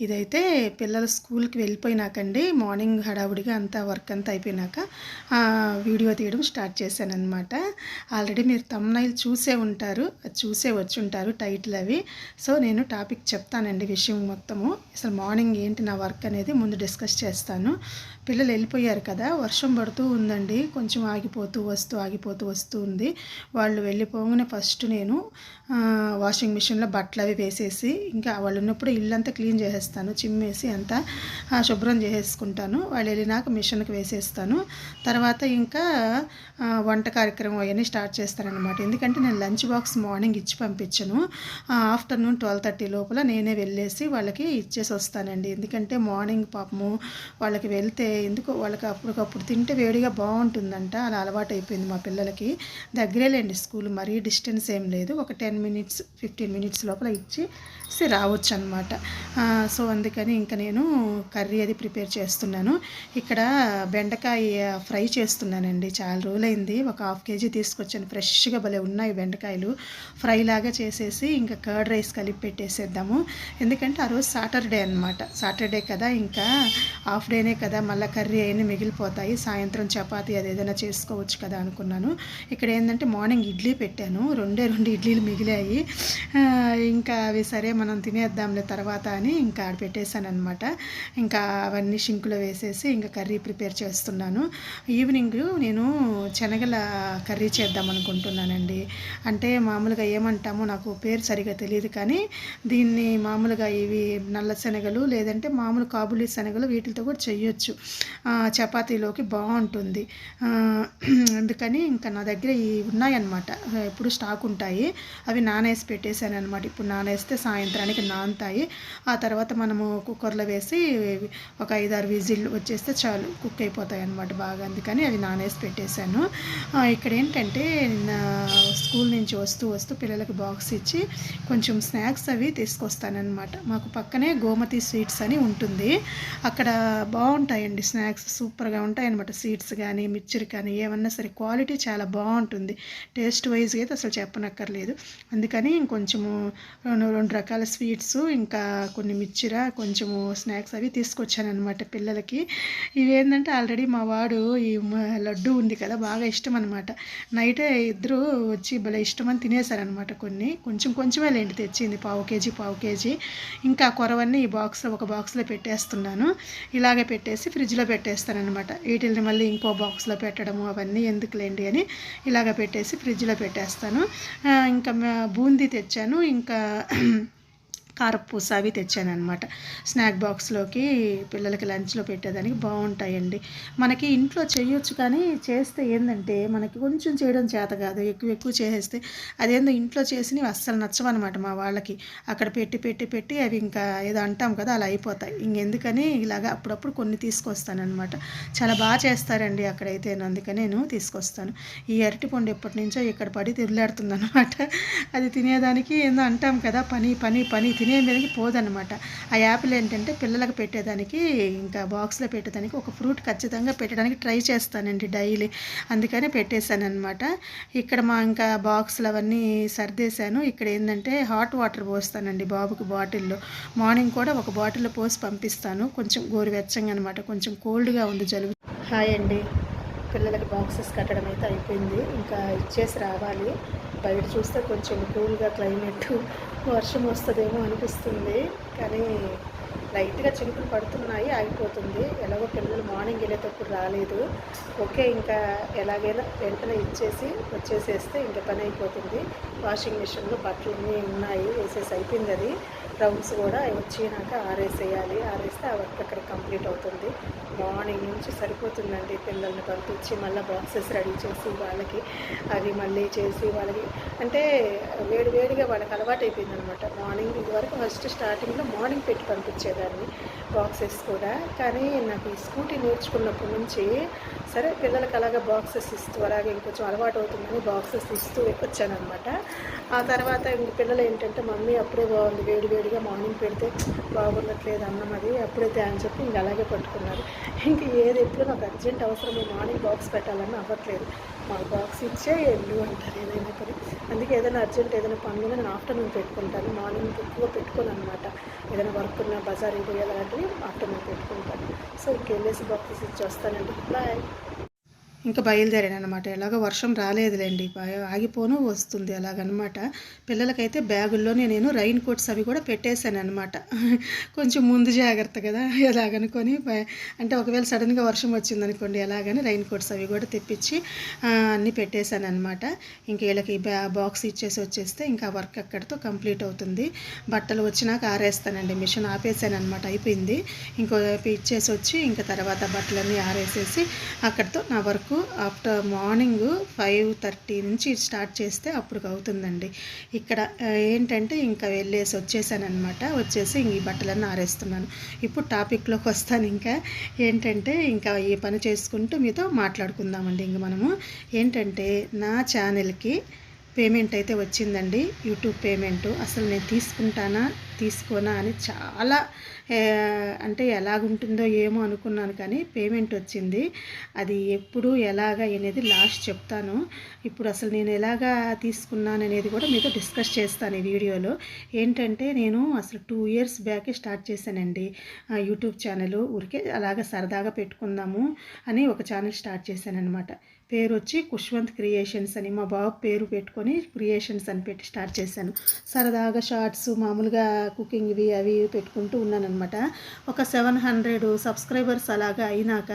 ఇదైతే పిల్లలు స్కూల్కి వెళ్ళిపోయినాకండి. మార్నింగ్ హడావుడిగా అంతా వర్క్ అంతా అయిపోయినాక వీడియో తీయడం స్టార్ట్ చేశాను అనమాట ఆల్రెడీ మీరు తమ్నైల్ చూసే ఉంటారు అది చూసే వచ్చి ఉంటారు టైటిల్ అవి. సో నేను టాపిక్ చెప్తానండి విషయం మొత్తము. అసలు మార్నింగ్ ఏంటి నా వర్క్ అనేది ముందు డిస్కస్ చేస్తాను. పిల్లలు వెళ్ళిపోయారు కదా వర్షం పడుతూ ఉందండి. కొంచెం ఆగిపోతూ వస్తూ ఆగిపోతూ వస్తూ ఉంది. వాళ్ళు వెళ్ళిపోగానే ఫస్ట్ నేను వాషింగ్ మిషన్లో బట్టలు అవి వేసేసి ఇంకా వాళ్ళు ఉన్నప్పుడు ఇల్లంతా క్లీన్ చేసేస్తాను. చిమ్మేసి అంతా శుభ్రం చేసేసుకుంటాను. వాళ్ళు వెళ్ళినాక మిషన్కి వేసేస్తాను. తర్వాత ఇంకా వంట కార్యక్రమం అవన్నీ స్టార్ట్ చేస్తానన్నమాట ఎందుకంటే నేను లంచ్ బాక్స్ మార్నింగ్ ఇచ్చి పంపించను. ఆఫ్టర్నూన్ ట్వెల్వ్ థర్టీ లోపల నేనే వెళ్ళేసి వాళ్ళకి ఇచ్చేసి వస్తానండి. ఎందుకంటే మార్నింగ్ పాపము వాళ్ళకి వెళ్తే ఎందుకో వాళ్ళకి అప్పటికప్పుడు తింటే వేడిగా బాగుంటుందంట. అలా అలవాటు అయిపోయింది మా పిల్లలకి. దగ్గరేలేండి స్కూల్ మరీ డిస్టెన్స్ ఏం లేదు. ఒక టెన్ మినిట్స్ ఫిఫ్టీన్ మినిట్స్ లోపల ఇచ్చి రావచ్చు అనమాట సో అందుకని ఇంకా నేను కర్రీ అది ప్రిపేర్ చేస్తున్నాను. ఇక్కడ బెండకాయ ఫ్రై చేస్తున్నానండి. చాలా రోజులైంది. ఒక హాఫ్ కేజీ తీసుకొచ్చాను. ఫ్రెష్గా భలే ఉన్నాయి బెండకాయలు. ఫ్రై లాగా చేసేసి ఇంకా కర్డ్ రైస్ కలిపి పెట్టేసేద్దాము. ఎందుకంటే ఆ రోజు సాటర్డే అనమాట సాటర్డే కదా ఇంకా హాఫ్ డేనే కదా మళ్ళీ కర్రీ అయిన మిగిలిపోతాయి. సాయంత్రం చపాతీ అది ఏదైనా చేసుకోవచ్చు కదా అనుకున్నాను. ఇక్కడ ఏంటంటే మార్నింగ్ ఇడ్లీ పెట్టాను. రెండే రెండు ఇడ్లీలు మిగిలాయి. ఇంకా అవి సరే మనం తినేద్దాంలే తర్వాత అని ఇంకా ఆడ పెట్టేశాను అనమాట ఇంకా అవన్నీ షింకులో వేసేసి ఇంకా కర్రీ ప్రిపేర్ చేస్తున్నాను. ఈవినింగ్ నేను శనగల కర్రీ చేద్దాం అనుకుంటున్నానండి. అంటే మామూలుగా ఏమంటామో నాకు పేరు సరిగా తెలియదు కానీ దీన్ని మామూలుగా ఇవి నల్ల శనగలు లేదంటే మామూలు కాబులి శనగలు వీటితో కూడా చేయొచ్చు. చపాతీలోకి బాగుంటుంది. అందుకని ఇంకా నా దగ్గర ఇవి ఉన్నాయన్నమాట. ఎప్పుడు స్టాక్ ఉంటాయి. అవి నానేసి పెట్టేశాను అనమాట ఇప్పుడు నానేస్తే సాయంత్రం సాయంత్రానికి నానుతాయి ఆ తర్వాత మనము కుక్కర్లో వేసి ఒక ఐదారు విజిల్ వచ్చేస్తే చాలు కుక్ అయిపోతాయి అనమాట బాగా. అందుకని అవి నానేసి పెట్టేశాను. ఇక్కడ ఏంటంటే స్కూల్ నుంచి వస్తూ వస్తూ పిల్లలకి బాక్స్ ఇచ్చి కొంచెం స్నాక్స్ అవి తీసుకొస్తానన్నమాట. మాకు పక్కనే గోమతి స్వీట్స్ అని ఉంటుంది. అక్కడ బాగుంటాయండి స్నాక్స్ సూపర్గా ఉంటాయన్నమాట. స్వీట్స్ కానీ మిక్చర్ కానీ ఏమన్నా సరే క్వాలిటీ చాలా బాగుంటుంది. టేస్ట్ వైజ్గా అయితే అసలు చెప్పనక్కర్లేదు. అందుకని కొంచెము రెండు రెండు రకాల స్వీట్స్ ఇంకా కొన్ని మిక్చర కొంచెము స్నాక్స్ అవి తీసుకొచ్చాను అనమాట పిల్లలకి. ఇవేంటంటే ఆల్రెడీ మా వాడు ఈ లడ్డు ఉంది కదా బాగా ఇష్టం అనమాట నైటే ఇద్దరు వచ్చి భలే ఇష్టం అని తినేశారనమాట కొన్ని. కొంచెం కొంచెమే లేండి తెచ్చింది పావు కేజీ పావు కేజీ. ఇంకా కొరవన్నీ ఈ బాక్స్లో ఒక బాక్స్లో పెట్టేస్తున్నాను. ఇలాగే పెట్టేసి ఫ్రిడ్జ్లో పెట్టేస్తాను అనమాట వీటిని మళ్ళీ ఇంకో బాక్స్లో పెట్టడము అవన్నీ ఎందుకులేండి అని ఇలాగ పెట్టేసి ఫ్రిడ్జ్లో పెట్టేస్తాను. ఇంకా బూందీ తెచ్చాను. ఇంకా కారపూస అవి తెచ్చాను అనమాట స్నాక్ బాక్స్లోకి పిల్లలకి లంచ్లో పెట్టేదానికి బాగుంటాయండి మనకి ఇంట్లో చేయొచ్చు కానీ చేస్తే ఏంటంటే మనకి కొంచెం చేయడం చేత కాదు. ఎక్కువ ఎక్కువ చేసేస్తే అదేందో ఇంట్లో చేసినవి అస్సలు నచ్చవన్నమాట మా వాళ్ళకి. అక్కడ పెట్టి పెట్టి పెట్టి అవి ఇంకా ఏదో అంటాం కదా అలా అయిపోతాయి. ఇంకెందుకని ఇలాగ అప్పుడప్పుడు కొన్ని తీసుకొస్తానమాట చాలా బాగా చేస్తారండి అక్కడైతే అందుకని నేను తీసుకొస్తాను. ఈ అరటిపండు ఎప్పటి నుంచో ఇక్కడ పడి తిరులాడుతుంది అనమాట అది తినేదానికి ఏందో అంటాం కదా పని పని పని తినే మీదకి పోదనమాట ఆ యాపిల్ ఏంటంటే పిల్లలకు పెట్టేదానికి ఇంకా బాక్స్లో పెట్టేదానికి ఒక ఫ్రూట్ ఖచ్చితంగా పెట్టడానికి ట్రై చేస్తానండి డైలీ. అందుకనే పెట్టేశానమాట అనమాట ఇక్కడ మా ఇంకా బాక్స్లు అవన్నీ సర్దేశాను. ఇక్కడ ఏంటంటే హాట్ వాటర్ పోస్తానండి బాబుకి బాటిల్లో. మార్నింగ్ కూడా ఒక బాటిల్లో పోసి పంపిస్తాను. కొంచెం గోరువెచ్చంగా అనమాట కొంచెం కోల్డ్గా ఉంది జలుబు. హాయ్ అండి. పిల్లలకి బాక్సెస్ కట్టడం అయితే అయిపోయింది. ఇంకా ఇచ్చేసి రావాలి. బయట చూస్తే కొంచెం కూల్గా క్లైమేట్ వర్షం వస్తుందేమో అనిపిస్తుంది. కానీ లైట్గా చినుకులు పడుతున్నాయి ఆగిపోతుంది. ఎలాగో పిల్లలు మార్నింగ్ వెళ్ళేటప్పుడు రాలేదు. ఓకే ఇంకా ఎలాగైనా వెంటనే ఇచ్చేసి వచ్చేసేస్తే ఇంకా పని అయిపోతుంది. వాషింగ్ మిషన్లో బట్టలు ఉన్నాయి వేసేసి అయిపోయింది అది. రౌండ్స్ కూడా వచ్చినాక ఆరేసేయాలి. ఆరేస్తే ఆ వర్క్ అక్కడ కంప్లీట్ అవుతుంది. మార్నింగ్ నుంచి సరిపోతుందండి పిల్లల్ని పంపించి మళ్ళీ బాక్సెస్ రెడీ చేసి వాళ్ళకి అవి మళ్ళీ చేసి వాళ్ళకి. అంటే వేడి వేడిగా వాళ్ళకి అలవాటు అయిపోయింది అనమాట మార్నింగ్ ఇదివరకు ఫస్ట్ స్టార్టింగ్లో మార్నింగ్ పెట్టి పంపించేదాన్ని బాక్సెస్ కూడా. కానీ నాకు ఈ స్కూటీ నేర్చుకున్నప్పటి నుంచి సరే పిల్లలకి అలాగే బాక్సెస్ ఇస్తూ అలాగే ఇంకొంచెం అలవాటు అవుతుందని బాక్సెస్ ఇస్తూ వచ్చానమాట ఆ తర్వాత ఇంక పిల్లలు ఏంటంటే మమ్మీ అప్పుడే బాగుంది వేడి వేడిగా మార్నింగ్ పెడితే బాగున్నట్లేదు అన్నం అది అప్పుడైతే అని చెప్పి ఇంక అలాగే పట్టుకున్నారు. ఇంక ఏది ఎప్పుడు నాకు అర్జెంట్ అవసరం మార్నింగ్ బాక్స్ పెట్టాలని అవ్వట్లేదు. మాకు బాక్స్ ఇచ్చే ఎల్లు అంటారు ఏదైనా పని అందుకే ఏదైనా అర్జెంట్ ఏదైనా పనులు నేను ఆఫ్టర్నూన్ పెట్టుకుంటాను మార్నింగ్ ఎక్కువ పెట్టుకోను అనమాట ఏదైనా వర్క్ ఉన్న బజార్ పోయి ఆఫ్టర్నూన్ పెట్టుకుంటాను. సో ఇంకెళ్ళేసి బాక్సెస్ ఇచ్చి వస్తానండి. బాయ్ ఇంకా బయలుదేరాను అనమాట ఎలాగో వర్షం రాలేదులేండి. ఆగిపోను వస్తుంది అలాగనమాట పిల్లలకైతే బ్యాగుల్లోనే నేను రైన్ కోట్స్ అవి కూడా పెట్టేశాను అనమాట కొంచెం ముందు జాగ్రత్త కదా ఎలాగనుకొని అంటే ఒకవేళ సడన్గా వర్షం వచ్చిందనుకోండి ఎలాగని రైన్ కోట్స్ అవి కూడా తెప్పించి అన్నీ పెట్టేశాను అనమాట ఇంక వీళ్ళకి బ్యా బాక్స్ ఇచ్చేసి వచ్చేస్తే ఇంకా వర్క్ అక్కడితో కంప్లీట్ అవుతుంది. బట్టలు వచ్చినాక ఆరేస్తానండి. మిషన్ ఆపేసాను అనమాట అయిపోయింది. ఇంకో ఇచ్చేసి వచ్చి ఇంకా తర్వాత బట్టలన్నీ ఆరేసేసి అక్కడితో నా work after morning five thirty నుంచి స్టార్ట్ చేస్తే అప్పుడు అవుతుందండి. ఇక్కడ ఏంటంటే ఇంకా వెళ్ళేసి వచ్చేసానమాట వచ్చేసి ఇంక ఈ బట్టలన్నీ ఆరేస్తున్నాను. ఇప్పుడు టాపిక్లోకి వస్తాను ఇంకా. ఏంటంటే ఇంకా ఈ పని చేసుకుంటూ మీతో మాట్లాడుకుందామండి. ఇంక మనము ఏంటంటే నా ఛానల్కి పేమెంట్ అయితే వచ్చిందండి. YouTube payment. అసలు నేను తీసుకుంటానా? తీసుకోనా అని చాలా అంటే ఎలాగుంటుందో ఏమో అనుకున్నాను కానీ పేమెంట్ వచ్చింది. అది ఎప్పుడు ఎలాగా అనేది లాస్ట్ చెప్తాను. ఇప్పుడు అసలు నేను ఎలాగా తీసుకున్నాను అనేది కూడా మీతో డిస్కస్ చేస్తాను ఈ వీడియోలో. ఏంటంటే నేను అసలు టూ ఇయర్స్ బ్యాకే స్టార్ట్ చేశానండి. యూట్యూబ్ ఛానల్ ఊరికే అలాగా సరదాగా పెట్టుకుందాము అని ఒక ఛానల్ స్టార్ట్ చేశాను అనమాట పేరు వచ్చి కుష్వంత్ క్రియేషన్స్ అని మా బాబు పేరు పెట్టుకొని క్రియేషన్స్ అని పెట్టి స్టార్ట్ చేశాను. సరదాగా షార్ట్స్ మామూలుగా కుకింగ్ ఇవి అవి పెట్టుకుంటూ ఉన్నానన్నమాట. ఒక సెవెన్ హండ్రెడ్ సబ్స్క్రైబర్స్ అలాగా అయినాక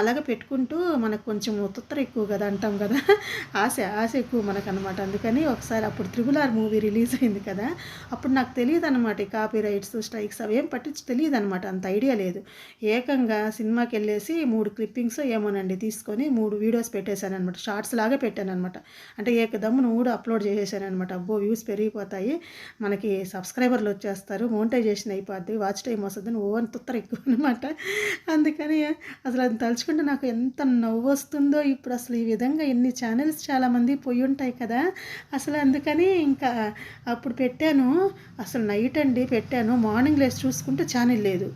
అలాగ పెట్టుకుంటూ మనకు కొంచెం ఉత్తర ఎక్కువ కదా అంటాం కదా. ఆశ ఆశ ఎక్కువ మనకు అనమాట అందుకని ఒకసారి అప్పుడు త్రిబుల్ ఆర్ మూవీ రిలీజ్ అయింది కదా అప్పుడు నాకు తెలియదు అనమాట ఈ కాపీ రైట్స్ స్ట్రైక్స్ అవి ఏం పట్టించి తెలియదు అనమాట అంత ఐడియా లేదు. ఏకంగా సినిమాకి వెళ్ళేసి మూడు క్లిప్పింగ్స్ ఏమోనండి తీసుకొని మూడు వీడియోస్ పెట్టేశాను అనమాట షార్ట్స్ లాగా పెట్టాను అనమాట అంటే ఏకదమ్మును కూడా అప్లోడ్ చేసేసాను అనమాట అబ్బో వ్యూస్ పెరిగిపోతాయి. మనకి సబ్స్క్రైబర్ ఓవర్లు వచ్చేస్తారు మోనిటైజేషన్ అయిపోద్ది వాచ్ టైం వస్తుందని ఓవర్ అని తుత్తర ఎక్కువ అనమాట అందుకని అసలు అది తలుచుకుంటే నాకు ఎంత నవ్వు వస్తుందో ఇప్పుడు అసలు ఈ విధంగా ఎన్ని ఛానల్స్ చాలామంది పోయి ఉంటాయి కదా. అసలు అందుకని ఇంకా అప్పుడు పెట్టాను అసలు నైట్ అండి పెట్టాను మార్నింగ్ లేచి చూసుకుంటే ఛానల్ లేదు.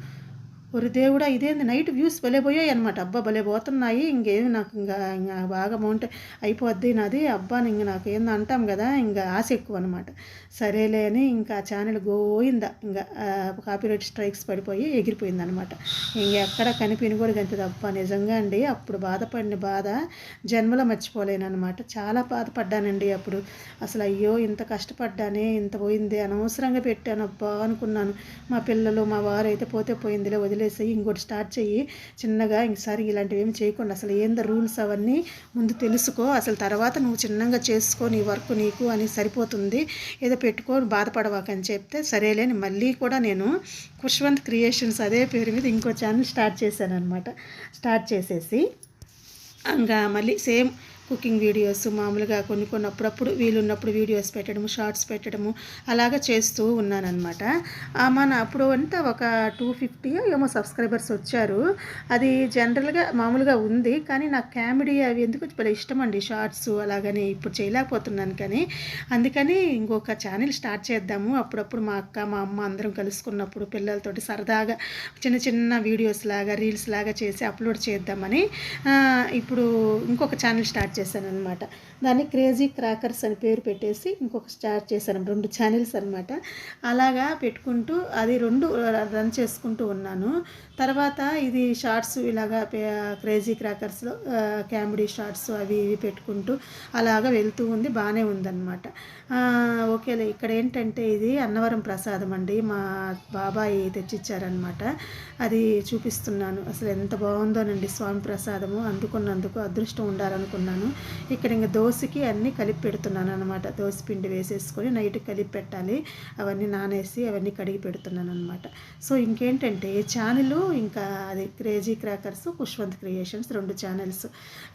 ఒరి దేవుడా ఇదేంది? నైట్ వ్యూస్ భలే పోయాయి అనమాట అబ్బా భలే పోతున్నాయి. ఇంకేమి నాకు ఇంకా ఇంకా బాగా మౌంట్ అయిపోద్ది నాది. అబ్బా ఇంక నాకు ఏందో అంటాం కదా ఇంకా ఆశ ఎక్కువ అనమాట సరేలే అని ఇంకా ఛానల్ గోయిందా. ఇంకా కాపీరైట్ స్ట్రైక్స్ పడిపోయి ఎగిరిపోయింది అనమాట ఇంక ఎక్కడ కనిపిని కూడా కనిపిది అబ్బా నిజంగా అండి అప్పుడు బాధపడిన బాధ జన్మలో మర్చిపోలేను అనమాట చాలా బాధపడ్డానండి అప్పుడు. అసలు అయ్యో ఇంత కష్టపడ్డానే ఇంత పోయింది అనవసరంగా పెట్టాను అబ్బా అనుకున్నాను. మా పిల్లలు మా వారు అయితే పోతే పోయిందిలే వదిలేసేయి ఇంకోటి స్టార్ట్ చెయ్యి. చిన్నగా ఇంకసారి ఇలాంటివి ఏమి చేయకుండా అసలు ఏందో రూల్స్ అవన్నీ ముందు తెలుసుకో. అసలు తర్వాత నువ్వు చిన్నగా చేసుకో నీ వర్క్ నీకు అని సరిపోతుంది. ఏదో పెట్టుకో బాధపడవాకని చెప్తే సరేలేని మళ్ళీ కూడా నేను కుష్వంత్ క్రియేషన్స్ అదే పేరు మీద ఇంకో ఛానల్ స్టార్ట్ చేశాను అనమాట స్టార్ట్ చేసేసి ఇంకా మళ్ళీ సేమ్ కుకింగ్ వీడియోస్ మామూలుగా కొన్ని కొన్ని అప్పుడప్పుడు వీలున్నప్పుడు వీడియోస్ పెట్టడము షార్ట్స్ పెట్టడము అలాగా చేస్తూ ఉన్నానమాట మన అప్పుడు అంతా ఒక టూ ఫిఫ్టీ ఏమో సబ్స్క్రైబర్స్ వచ్చారు. అది జనరల్గా మామూలుగా ఉంది కానీ నాకు కామెడీ అవి ఎందుకు చాలా ఇష్టం అండి షార్ట్స్ అలాగని ఇప్పుడు చేయలేకపోతున్నాను కానీ. అందుకని ఇంకొక ఛానల్ స్టార్ట్ చేద్దాము. అప్పుడప్పుడు మా అక్క మా అమ్మ అందరం కలుసుకున్నప్పుడు పిల్లలతోటి సరదాగా చిన్న చిన్న వీడియోస్ లాగా రీల్స్ లాగా చేసి అప్లోడ్ చేద్దామని ఇప్పుడు ఇంకొక ఛానల్ స్టార్ట్ చేశాను అనమాట దాన్ని క్రేజీ క్రాకర్స్ అని పేరు పెట్టేసి ఇంకొక స్టార్ట్ చేశాను రెండు ఛానల్స్ అనమాట అలాగా పెట్టుకుంటూ అది రెండు రన్ చేసుకుంటూ ఉన్నాను. తర్వాత ఇది షార్ట్స్ ఇలాగా క్రేజీ క్రాకర్స్లో కామెడీ షార్ట్స్ అవి ఇవి పెట్టుకుంటూ అలాగా వెళ్తూ ఉంది బాగానే ఉందన్నమాట. ఓకేలే ఇక్కడ ఏంటంటే ఇది అన్నవరం ప్రసాదం అండి మా బాబాయి తెచ్చిచ్చారనమాట అది చూపిస్తున్నాను అసలు ఎంత బాగుందోనండి స్వామి ప్రసాదము అందుకున్నందుకు అదృష్టం ఉండాలనుకున్నాను. ఇక్కడ ఇంకా దోశకి అన్నీ కలిపి పెడుతున్నాను అనమాట దోశ పిండి వేసేసుకొని నైట్ కలిపి పెట్టాలి. అవన్నీ నానేసి అవన్నీ కడిగి పెడుతున్నాను అనమాట సో ఇంకేంటంటే ఛానల్ ఇంకా అది క్రేజీ క్రాకర్స్ పుష్వంత్ క్రియేషన్స్ రెండు ఛానల్స్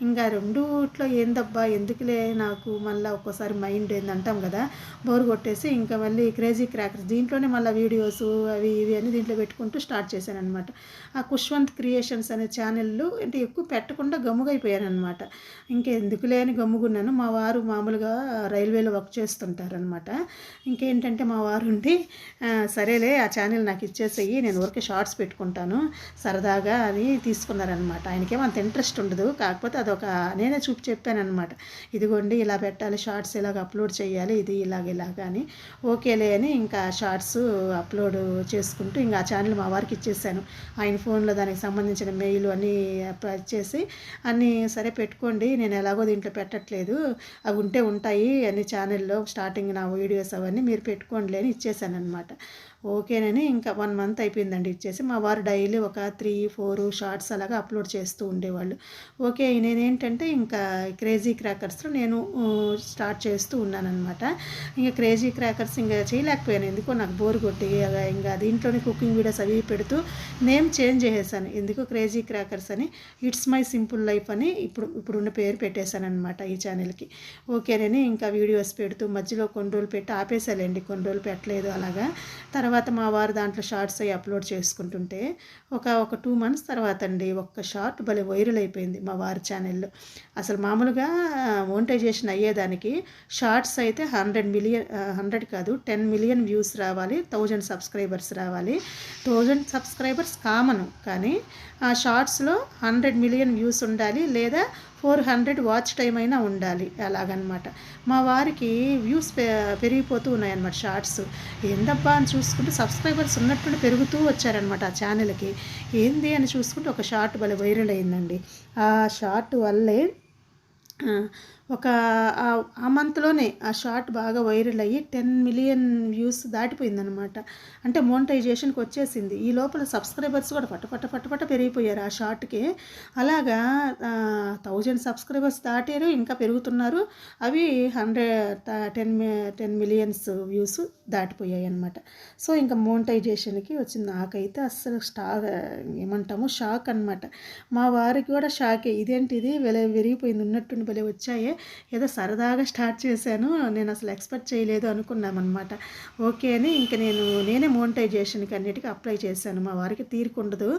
ఇంకా రెండుట్లో ఏందబ్బా ఎందుకులే నాకు మళ్ళీ ఒక్కోసారి మైండ్ ఏందంటాం కదా. బోర్ కొట్టేసి ఇంకా మళ్ళీ క్రేజీ క్రాకర్స్ దీంట్లోనే మళ్ళీ వీడియోస్ అవి ఇవి అన్నీ దీంట్లో పెట్టుకుంటూ స్టార్ట్ చేశాను అనమాట ఆ కుష్వంత్ క్రియేషన్స్ అనే ఛానల్ అంటే ఎక్కువ పెట్టకుండా గమ్ముగైపోయాను అనమాట ఇంకే ఎందుకు లేని గమ్ముకున్నాను మా వారు మామూలుగా రైల్వేలో వర్క్ చేస్తుంటారనమాట ఇంకేంటంటే మా వారు ఉండి సరేలే ఆ ఛానల్ నాకు ఇచ్చేసేయి నేను ఊరికే షార్ట్స్ పెట్టుకుంటాను సరదాగా అని తీసుకున్నారనమాట ఆయనకేమో అంత ఇంట్రెస్ట్ ఉండదు. కాకపోతే అదొక నేనే చూపి చెప్పానమాట ఇదిగోండి ఇలా పెట్టాలి షార్ట్స్ ఇలాగ అప్లోడ్ చేయాలి ఇది ఇలాగ ఇలాగ అని. ఓకేలే అని ఇంకా షార్ట్స్ అప్లోడ్ చేసుకుంటూ ఇంకా ఆ ఛానల్ మా వారికి ఇచ్చేసాను. ఆయన ఫోన్లో దానికి సంబంధించిన మెయిల్ అన్నీ చేసి అన్నీ సరే పెట్టుకోండి నేను ఎలా ఎలాగో దీంట్లో పెట్టట్లేదు. అవి ఉంటే ఉంటాయి అన్ని ఛానల్లో స్టార్టింగ్ నా వీడియోస్ అవన్నీ మీరు పెట్టుకోండి అని ఇచ్చేసాను అనమాట ఓకేనని ఇంకా వన్ మంత్ అయిపోయిందండి ఇచ్చేసి. మా వారు డైలీ ఒక త్రీ ఫోర్ షార్ట్స్ అలాగా అప్లోడ్ చేస్తూ ఉండేవాళ్ళు. ఓకే నేనేంటంటే ఇంకా క్రేజీ క్రాకర్స్లో నేను స్టార్ట్ చేస్తూ ఉన్నానమాట ఇంకా క్రేజీ క్రాకర్స్ ఇంకా చేయలేకపోయాను. ఎందుకో నాకు బోర్ కొట్టి ఇంకా దీంట్లోనే కుకింగ్ వీడియోస్ అవి పెడుతూ నేమ్ చేంజ్ చేసేసాను. ఎందుకు క్రేజీ క్రాకర్స్ అని ఇట్స్ మై సింపుల్ లైఫ్ అని ఇప్పుడు ఇప్పుడున్న పేరు పెట్టేశానమాట ఈ ఛానల్కి. ఓకేనని ఇంకా వీడియోస్ పెడుతూ మధ్యలో కొన్ని రోజులు పెట్టి ఆపేసాలండి కొన్ని రోజులు పెట్టలేదు అలాగా. తర్వాత మా వారు దాంట్లో షార్ట్స్ అవి అప్లోడ్ చేసుకుంటుంటే ఒక ఒక టూ మంత్స్ తర్వాత అండి ఒక్క షార్ట్ భలే వైరల్ అయిపోయింది మా వారి ఛానల్లో. అసలు మామూలుగా మోనిటైజేషన్ అయ్యేదానికి షార్ట్స్ అయితే హండ్రెడ్ మిలియన్ హండ్రెడ్ కాదు టెన్ మిలియన్ వ్యూస్ రావాలి థౌజండ్ సబ్స్క్రైబర్స్ రావాలి. థౌజండ్ సబ్స్క్రైబర్స్ కామన్ కానీ ఆ షార్ట్స్లో హండ్రెడ్ మిలియన్ వ్యూస్ ఉండాలి లేదా ఫోర్ హండ్రెడ్ వాచ్ టైం అయినా ఉండాలి. అలాగనమాట. మా వారికి వ్యూస్ పె పెరిగిపోతూ ఉన్నాయన్నమాట షార్ట్స్. ఏందబ్బా అని చూసుకుంటే సబ్స్క్రైబర్స్ ఉన్నట్టు పెరుగుతూ వచ్చారనమాట ఆ ఛానల్కి. ఏంది అని చూసుకుంటే ఒక షార్ట్ భలే వైరల్ అయిందండి. ఆ షార్ట్ వల్లే ఒక ఆ- మంత్లోనే ఆ షార్ట్ బాగా వైరల్ అయ్యి టెన్ మిలియన్ వ్యూస్ దాటిపోయిందనమాట అంటే మోనిటైజేషన్కి వచ్చేసింది. ఈ లోపల సబ్స్క్రైబర్స్ కూడా పట్ట పట్ట పట్ట పట్ట పెరిగిపోయారు ఆ షార్ట్కి అలాగా థౌజండ్ సబ్స్క్రైబర్స్ దాటారు ఇంకా పెరుగుతున్నారు. అవి hundred ten ten millions views దాటిపోయాయి అనమాట సో ఇంకా మోనిటైజేషన్కి వచ్చింది నాకైతే అస్సలు స్టా ఏమంటాము షాక్ అనమాట మా వారికి కూడా షాకే ఇదేంటిది? వెల విరిగిపోయింది. ఉన్నట్టుండి భలే వచ్చాయే. ఏదో సరదాగా స్టార్ట్ చేశాను నేను అసలు ఎక్స్పెక్ట్ చేయలేదు అనుకున్నామన్నమాట. ఓకే అని ఇంకా నేను నేనే మోనిటైజేషన్కి అన్నిటికీ అప్లై చేశాను. మా వారికి తీరుకుండదు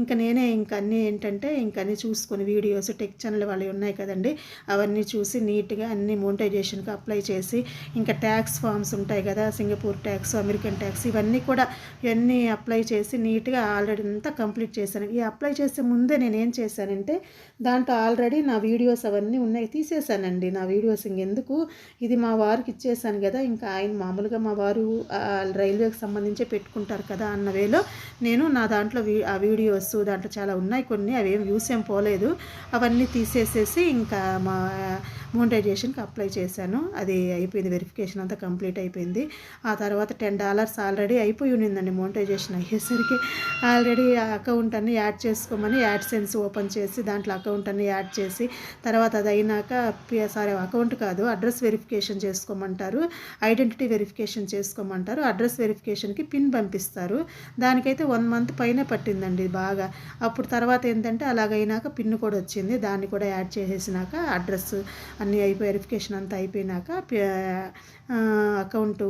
ఇంకా నేనే ఇంకా అన్నీ ఏంటంటే ఇంకా అన్నీ చూసుకొని వీడియోస్ టెక్ ఛానల్ వాళ్ళు ఉన్నాయి కదండి అవన్నీ చూసి నీట్గా అన్ని మోనిటైజేషన్కి అప్లై చేసి ఇంకా ట్యాక్స్ ఫామ్స్ ఉంటాయి కదా సింగపూర్ ట్యాక్స్ అమెరికన్ ట్యాక్స్ ఇవన్నీ కూడా ఇవన్నీ అప్లై చేసి నీట్గా ఆల్రెడీ అంతా కంప్లీట్ చేశాను. ఈ అప్లై చేసే ముందే నేను ఏం చేశానంటే దాంట్లో ఆల్రెడీ నా వీడియోస్ అవన్నీ ఉన్నాయి తీసేశానండి నా వీడియోస్ ఇంకెందుకు? ఇది మా వారికి ఇచ్చేసాను కదా ఇంకా ఆయన మామూలుగా మా వారు రైల్వేకి సంబంధించి పెట్టుకుంటారు కదా అన్న వేలో నేను నా దాంట్లో వీ ఆ వీడియోస్ దాంట్లో చాలా ఉన్నాయి కొన్ని అవి ఏం వ్యూస్ ఏం పోలేదు. అవన్నీ తీసేసేసి ఇంకా మా మోనిటైజేషన్కి అప్లై చేశాను. అది అయిపోయింది వెరిఫికేషన్ అంతా కంప్లీట్ అయిపోయింది. ఆ తర్వాత టెన్ డాలర్స్ ఆల్రెడీ అయిపోయి ఉన్నిందండి మోనిటైజేషన్ అయ్యేసరికి. ఆల్రెడీ ఆ అకౌంట్ అన్ని యాడ్ చేసుకోమని యాడ్ సెన్స్ ఓపెన్ చేసి దాంట్లో అకౌంట్ అన్ని యాడ్ చేసి తర్వాత అది అయినాక సారీ అకౌంట్ కాదు అడ్రస్ వెరిఫికేషన్ చేసుకోమంటారు ఐడెంటిటీ వెరిఫికేషన్ చేసుకోమంటారు అడ్రస్ వెరిఫికేషన్కి పిన్ పంపిస్తారు. దానికైతే వన్ మంత్ పైన పట్టిందండి బాగా. అప్పుడు తర్వాత ఏంటంటే అలాగైనాక పిన్ కూడా వచ్చింది. దాన్ని కూడా యాడ్ చేసేసినాక అడ్రస్ అన్నీ అయిపోయి వెరిఫికేషన్ అంతా అయిపోయినాక అకౌంట్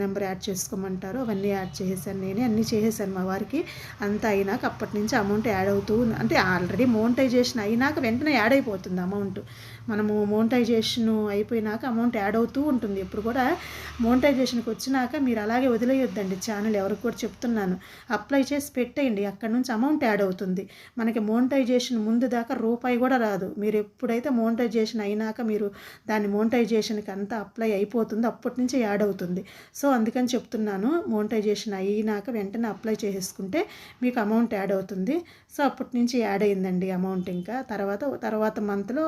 నెంబర్ యాడ్ చేసుకోమంటారు అవన్నీ యాడ్ చేసేసాను నేనే అన్నీ చేసేసాను మా వారికి. అంతా అయినాక అప్పటి నుంచి అమౌంట్ యాడ్ అవుతూ అంటే ఆల్రెడీ మోనిటైజేషన్ అయినాక వెంటనే యాడ్ అయిపోతుంది అమౌంట్. మనము మోనిటైజేషన్ అయిపోయినాక అమౌంట్ యాడ్ అవుతూ ఉంటుంది. ఎప్పుడు కూడా మోనిటైజేషన్కి వచ్చినాక మీరు అలాగే వదిలేయొద్దండి ఛానల్ ఎవరికి కూడా చెప్తున్నాను. అప్లై చేసి పెట్టేయండి అక్కడ నుంచి అమౌంట్ యాడ్ అవుతుంది. మనకి మోనిటైజేషన్ ముందు దాకా రూపాయి కూడా రాదు. మీరు ఎప్పుడైతే మోనిటైజేషన్ అయినాక మీరు దాన్ని మోనిటైజేషన్కి అంతా అప్లై అయిపోతుందో అప్పటి నుంచి యాడ్ అవుతుంది సో అందుకని చెప్తున్నాను మోనిటైజేషన్ అయినాక వెంటనే అప్లై చేసేసుకుంటే మీకు అమౌంట్ యాడ్ అవుతుంది సో అప్పటి నుంచి యాడ్ అయిందండి అమౌంట్ ఇంకా. తర్వాత తర్వాత మంత్లో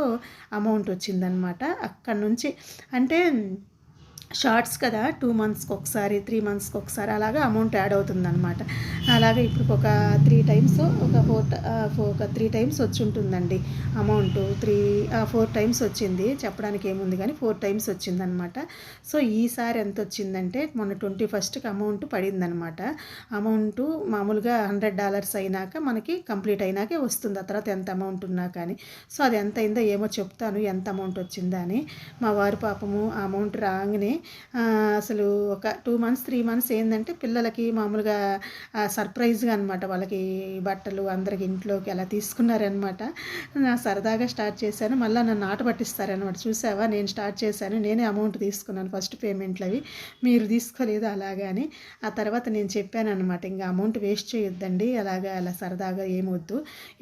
అమౌంట్ వచ్చిందనమాట అక్కడ నుంచి అంటే షార్ట్స్ కదా టూ మంత్స్కి ఒకసారి త్రీ మంత్స్కి ఒకసారి అలాగా అమౌంట్ యాడ్ అవుతుందన్నమాట. అలాగే ఇప్పుడు ఒక త్రీ టైమ్స్ ఒక ఫోర్ ఒక త్రీ టైమ్స్ వచ్చి ఉంటుందండి అమౌంట్. త్రీ ఫోర్ టైమ్స్ వచ్చింది. చెప్పడానికి ఏముంది కానీ ఫోర్ టైమ్స్ వచ్చిందనమాట సో ఈసారి ఎంత వచ్చిందంటే మొన్న ట్వంటీ ఫస్ట్కి అమౌంట్ పడిందనమాట అమౌంట్ మామూలుగా హండ్రెడ్ డాలర్స్ అయినాక మనకి కంప్లీట్ అయినాకే వస్తుంది. ఆ తర్వాత ఎంత అమౌంట్ ఉన్నా కానీ. సో అది ఎంత అయిందో ఏమో చెప్తాను ఎంత అమౌంట్ వచ్చిందా అని మా వారి పాపము ఆ అమౌంట్ రాగానే అసలు ఒక టూ మంత్స్ త్రీ మంత్స్ ఏంటంటే పిల్లలకి మామూలుగా సర్ప్రైజ్గా అనమాట వాళ్ళకి బట్టలు అందరికి ఇంట్లోకి అలా తీసుకున్నారనమాట నా సరదాగా స్టార్ట్ చేశాను. మళ్ళీ నన్ను ఆట పట్టిస్తారనమాట చూసావా? నేను స్టార్ట్ చేశాను. నేనే అమౌంట్ తీసుకున్నాను ఫస్ట్ పేమెంట్లు అవి మీరు తీసుకోలేదు అలాగా అని. ఆ తర్వాత నేను చెప్పాను అనమాట ఇంకా అమౌంట్ వేస్ట్ చేయొద్దండి. అలాగా అలా సరదాగా ఏమొద్దు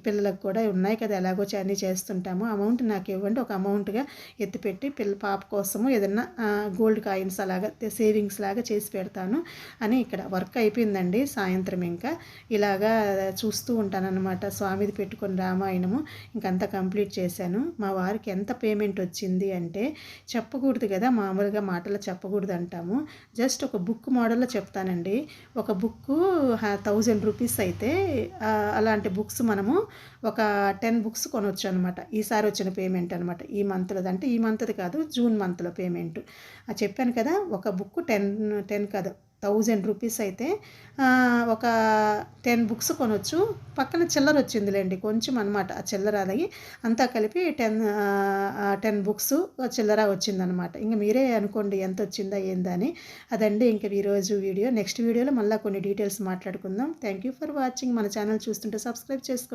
పిల్లలకు కూడా ఉన్నాయి కదా ఎలాగో అన్నీ చేస్తుంటాము. అమౌంట్ నాకు ఇవ్వండి. ఒక అమౌంట్గా ఎత్తిపెట్టి పిల్ల పాప కోసము ఏదన్నా గోల్డ్ కాయిన్స్ అలాగా సేవింగ్స్ లాగా చేసి పెడతాను అని ఇక్కడ వర్క్ అయిపోయిందండి సాయంత్రం ఇంకా. ఇలాగా చూస్తూ ఉంటానన్నమాట. స్వామిది పెట్టుకుని రామాయణము ఇంకంతా కంప్లీట్ చేశాను. మా వారికి ఎంత పేమెంట్ వచ్చింది అంటే చెప్పకూడదు కదా మామూలుగా మాటలు చెప్పకూడదు అంటాము. జస్ట్ ఒక బుక్ మోడల్లో చెప్తానండి. ఒక బుక్ థౌజండ్ రూపీస్ అయితే అలాంటి బుక్స్ మనము ఒక టెన్ బుక్స్ కొనవచ్చు అనమాట ఈసారి వచ్చిన పేమెంట్ అనమాట ఈ మంత్లో అంటే ఈ మంత్ది కాదు జూన్ మంత్లో పేమెంట్. చెప్పాను కదా ఒక బుక్ టెన్ టెన్ కాదు థౌజండ్ రూపీస్ అయితే ఒక టెన్ బుక్స్ కొనవచ్చు పక్కన చిల్లర వచ్చిందిలేండి కొంచెం అనమాట ఆ చిల్లర అది అంతా కలిపి టెన్ టెన్ బుక్స్ చిల్లర వచ్చిందనమాట ఇంకా మీరే అనుకోండి ఎంత వచ్చిందా ఏందని అదండి ఇంక ఈరోజు వీడియో. నెక్స్ట్ వీడియోలో మళ్ళీ కొన్ని డీటెయిల్స్ మాట్లాడుకుందాం. Thank you for watching. మన ఛానల్ చూస్తుంటే సబ్స్క్రైబ్ చేసుకోండి